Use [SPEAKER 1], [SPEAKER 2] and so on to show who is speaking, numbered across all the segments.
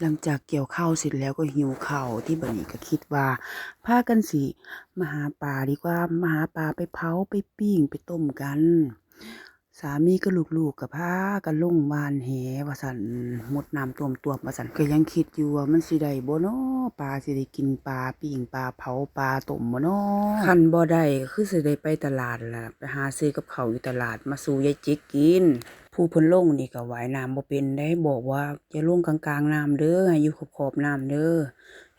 [SPEAKER 1] หลังจากเกี่ยวข้าวเสร็จแล้วก็หิวข้าวที่บัดนี้ก็คิดว่าพากันสิมาหาปลาดีกว่ามาหาปลาไปเผาไปปิ้งไปต้มกัน สามีกับลูกๆก็พากันลงวานแหว่าซั่นหมดน้ำท่วมตัวว่าซั่นก็ยังคิดอยู่ว่ามันสิได้บ่น้อปลาสิได้กินปลาปิ้งปลาเผาปลาต้มบ่น้อคันบ่ได้คือสิได้ไปตลาดล่ะไปหาซื้อกับเขาอยู่ตลาดมาสู่ยายจิกกิน ผู้เพิ่นลงนี่ก็ว่ายน้ำบ่เป็นได้บอกว่าจะลงกลางๆน้ำเด้อให้อยู่ขอบๆน้ำเด้อ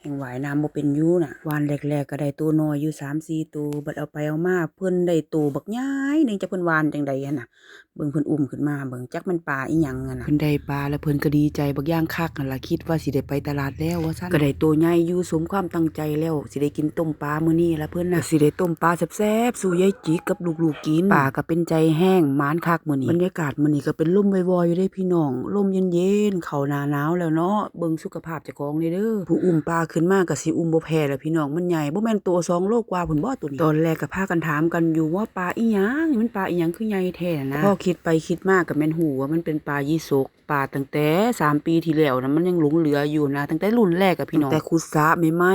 [SPEAKER 1] แห่งว่ายน้ำบ่เป็นอยู่น่ะวานแรกๆก็ได้ตัวน้อยอยู่3-4ตัวบัดเอาไปเอามาเพิ่นได้ตัวบักใหญ่หนึงจักเพิ่นวานจังใดหั่นน่ะเบิ่งเพิ่นอุ้มขึ้นมาเบิ่งจักมันปลาอีหยังอะนะเพิ่นได้ปลาแล้วเพิ่นก็ดีใจบักอย่างคักนั่นล่ะคิดว่าสิได้ไปตลาดแล้วว่าซั่นก็ได้ตัวใหญ่อยู่สมความตั้งใจแล้วสิได้กินต้มปลามื้อนี้ละเพิ่นน่ะสิได้ต้มปลาแซ่บๆสู่ยายจิกกับลูกๆกินปลาก็เป็นใจแห้งหมานคักมื้อนี้บรรยากาศมื้อนี้ก็เป็นลมวอยๆอยู่เด้พี่น้องลมเย็นๆเข้าหน้าหนาวแล้วเนาะเบิ่งสุขภาพเจ้าของนี่เด้อผู้อุ้มปลาขึ้นมาก็สิอุ้มบ่แพ้แล้วพี่น้องมันใหญ่บ่แม่นตัวสองโลกว่าพุ่นบ่ตัวนี้ตอนแรกก็พากันถามกันอยู่ว่าปลาอีหยังมันปลาอีหยังคือใหญ่แท้นะพอคิดไปคิดมาก็แม่นหูว่ามันเป็นปลายี่สกปลาตั้งแต่สามปีที่แล้วนะมันยังหลงเหลืออยู่นะตั้งแต่รุ่นแรกอะพี่น้องแต่คุดสะไม่ไหม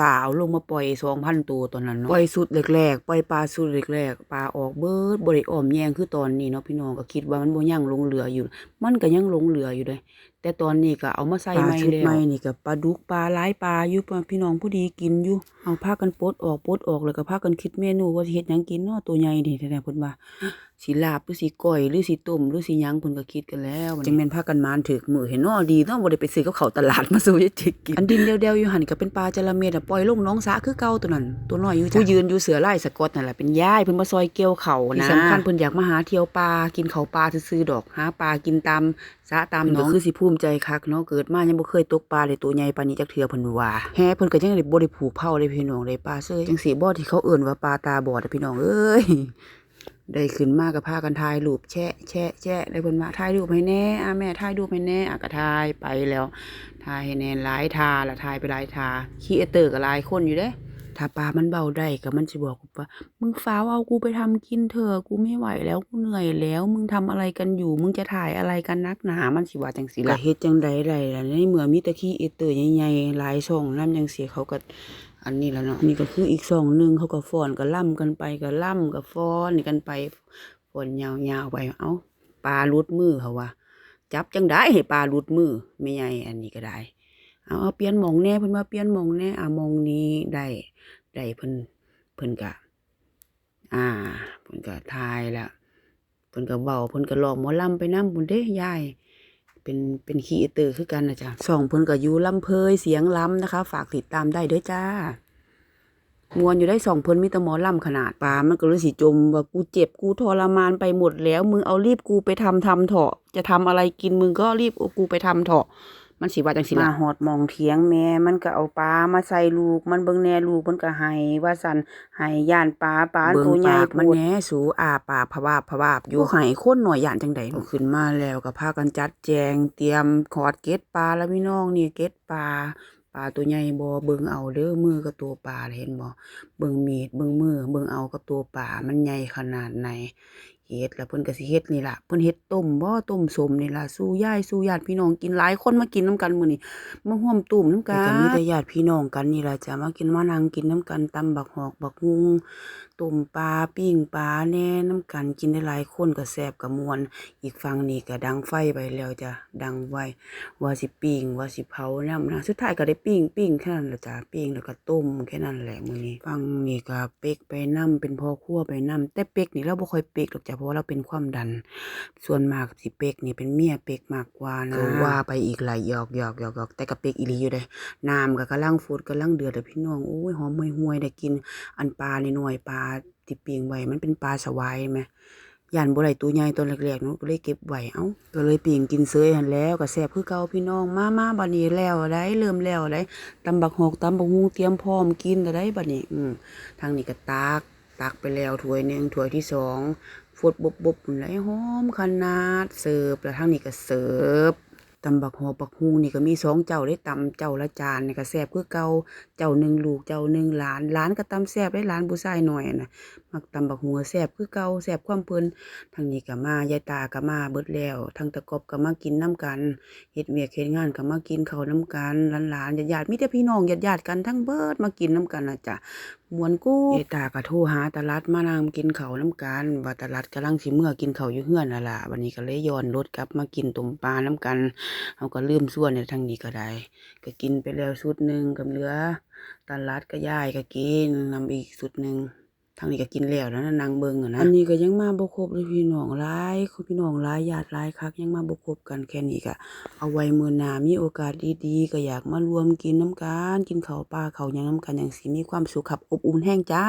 [SPEAKER 1] ตาเอาลงมาปล่อย2,000ตัวตอนนั้นเนาะปล่อยสุดแรกๆปล่อยปลาสุดแรกๆปลาออกเบิดบ่ได้อ้อมแยงคือตอนนี้เนาะพี่น้องก็คิดว่ามันบ่ยังหลงเหลืออยู่ มันก็ยังหลงเหลืออยู่เด้แต่ตอนนี้ก็เอามาใส่ใหม่แล้วปลาชุดใหม่นี่ก็ปลาดุกปลาหลายปลาอยู่ปลาพี่น้องผู้ดีกินอยู่เอาผ้ากันปดออกปดออกแล้วก็พากันคิดเมนูว่าเฮ็ดหยังกินเนาะตัวใหญ่นี่แท้ๆเพิ่นว่า สิลาบหรือสิก้อยหรือสิต้มหรือสิหยังเพิ่นก็คิดกันแล้วจังแม่นพากันมานถึกมื้อเห็นเนาะดีเนาะบ่ได้ไปซื้อกับข้าวตลาดมาสู่ยายจิกกินอันดินเดียวๆอยู่หั่นก็เป็นปลาจระเม็ดอะปล่อยลงหน้องสระคือเก่าตัวนั้น ตัวน้อยอยู่จ้ะผู้ยืนอยู่เสือลายสะกดนั่นแหละเป็นยายเพิ่นมาซอยเกี่ยวข้าวนะที่สำคัญเพิ่นอยากมาหาเที่ยวปลากินข้าวปลาซื่อๆดอกหาปลากินตามสะตามน้องคือสิภูมิใจคักเนาะเกิดมายังบ่เคยตกปลาเลยตัวใหญ่ปานนี้จักเทื่อเพิ่นว่าแฮเพิ่นก็ยังได้บ่ได้ผูกเผาเลยพี่น้องได้ปลาเซ้ยจังสีบ่ที่เขาเอิ้นว่าปลาตาบอดอะพี่น้องเอ้ย ได้ขึ้นมาก็พากันถ่ายรูปแชะแชะแชะได้เพิ่นมาถ่ายรูปให้แน่อะแม่ถ่ายรูปให้แน่อะก็ถ่ายไปแล้วถ่ายให้แน่หลายทาละถ่ายไปหลายทาคีเอเตอร์ก็หลายคนอยู่เด้ถ้าปลามันเบาได้ก็มันจะบอกกูว่ามึงฟ้าวเอากูไปทำกินเถอะกูไม่ไหวแล้วกูเหนื่อยแล้ว มึงทำอะไรกันอยู่ มึงจะถ่ายอะไรกันนักหนา มันสิว่าจังสิละเฮ็ดจังใดไรล่ะในเมื่อมีตะขี้เอเตอร์ใหญ่ๆหลายช่องน้ำจังเสียเขาก็ อันนี้แล้วเนาะนี่ก็คืออีกช่องหนึ่งเขาก็ฟ้อนก็ล่ำกันไปก็ล่ำก็ฟ้อนกันไปฟ้อนยาวๆไปเอ้าปลาลุดมือเขาว่าจับจังได้ให้ปลาลุดมือไม่ใหญ่อันนี้ก็ได้เอาเอาเปลี่ยนมองแน่เพิ่นว่าเปลี่ยนมองแน่อะมองนี้ได้ได้เพิ่นเพิ่นก็อ่าเพิ่นก็ทายแล้วเพิ่นก็เว้าเพิ่นก็ร้องหมอลำไปน้ำพุ่นเด้ยาย เป็นเป็นคีเอเตอร์คือกันนะจ๊ะสองเพิ่นก็อยู่ลำเพยเสียงล้ำนะคะ ฝากติดตามได้ด้วยจ้ามวนอยู่ได้สองเพิ่นมีแต่หมอลำขนาดปลามันก็รู้สิจมว่ากูเจ็บกูทรมานไปหมดแล้ว มึงเอารีบกูไปทำทำเถอะจะทำอะไรกินมึงก็รีบเอากูไปทำเถอะ มันสิว่าจังสิมาหอดหมองเถียงแม่มันก็เอาปลามาใส่ลูก มันเบิ่งแน่ลูกมันก็ให้ว่าสั่นให้ย่านปลาปลาตัวใหญ่มันแหน่สูอาปากพะวาบพะวาบอยู่ให้คนหน่อยย่านจังใดเอาขึ้นมาแล้วก็พากันจัดแจง เตรียมขอดเก็ดปลาแล้วพี่น้องนี่เก็ดปลาปลาตัวใหญ่บ่เบิ่งเอาเด้อมือกับตัวปลาเห็นบ่เบิ่งมีดเบิ่งมือเบิ่งเอากับตัวปลามันใหญ่ขนาดไหน เฮ็ดแล้วเพิ่นก็สิเฮ็ดนี่ล่ะเพิ่นเฮ็ดต้มบ่ต้มสมนี่ล่ะสู่ยายสู่ญาติพี่น้องกินหลายคนมากินน้ำกันมื้อนี้มาห่วมตุ่มน้ำกันก็มีแต่ญาติพี่น้องกันนี่ล่ะจะมากินมานั่งกินน้ำกันตำบักหอกบักฮุง ต้มปลาปิ้งปลาแน่นํกันกินได้หลายคนก็แซ่บก็ม่วน อีกฝั่งนี้ก็ดังไฟไปแล้วจ้ะดังไว้ว่าสิปิ้งว่าสิเผานำนะสุดท้ายก็ได้ปิ้งปิ้งแค่นั้นแหละจ้ะปิ้งแล้วก็ต้มแค่นั้นแหละมื้อนี้ฝั่งนี้ก็เป็กไปนํเป็นพ่อครัวไปนํแต่เป็กนี่เราบ่ค่อยเป็กหรอกจ้ะเพราะว่าเราเป็นความดัน ส่วนมากสิเป็กนี่เป็นเมียเป็กมากกว่านะก็ว่าไปอีกหลายหยอกหยอกหยอกหยอกแต่ก็เป็กอีหลีอยู่เด้น้ำก็กำลังฟูดกำลังเดือดเลยพี่น้องโอ้ยหอมห่วยๆได้กินอันปลานี่หน่อยปลาที่ปิงไว้มันเป็นปลาสวายไหมย่านบ่ได้ตัวใหญ่ตัวเล็กๆนู้นก็เลยเก็บไว้เอ้าก็เลยปิงกินเซยหันแล้วก็แซ่บคือเก่าพี่น้องมามาบัดนี้แล้วได้เริ่มแล้วได้ตำบักหกตำบักฮูเตรียมพร้อมกินแล้วได้บัดนี้อืมทางนี้ก็ตักตักไปแล้วถ้วยหนึ่งถ้วยที่สองฟดบบบบไหลหอมขนาดเสิร์ฟแล้วทางนี้ก็เสิร์ฟ ตำบักหอบักฮุงนี่ก็มีสองเจ้าได้ตำเจ้าละจานนี่ก็แซ่บคือเก่าเจ้าหนึ่งลูกเจ้าหนึ่งหลานหลานก็ตำแซ่บได้หลานผู้ชายหน่อยนะมักตำบักฮุงก็แซ่บคือเก่าแซ่บความเพลินทางนี้ก็มายายตาก็มาเบิดแล้วทางตะกบก็มากินน้ำกันเฮ็ดเวียเฮ็ดงานก็มากินข้าวน้ำกันหลานๆญาติๆมีแต่พี่น้องญาติๆกันทั้งเบิดมากินน้ำกันนะจ้ะมวนกู้เอตาก็โทรหาตาลัดมานางกินเขาวน้ำกันว่าตาลัดกำลังสิเมื่อกินเขาวอยู่เฮือนน่ะล่ะวันนี้ก็เลยย้อนรถกลับมากินต้มปลาน้ำกันเฮาก็ลืมส่วนในทางนี้ก็ได้ก็กินไปแล้วชุดหนึ่งกับเหลือตาลัดก็ย่ายก็กินนำอีกชุดหนึ่ง ทางนี้ก็กินแล้วนะนางเบิงอะนะ อันนี้ก็ยังมาบ่ครบเลยพี่น้องหลายคือพี่น้องหลายญาติหลายคักยังมาบ่ครบกันแค่นี้ก็เอาไว้มื้อหน้ามีโอกาสดีๆก็อยากมารวมกินน้ำกันกินข้าวปลาข้าวหยังน้ำกันอย่างสิมีความสุขครับอบอุ่นแห้งจ้า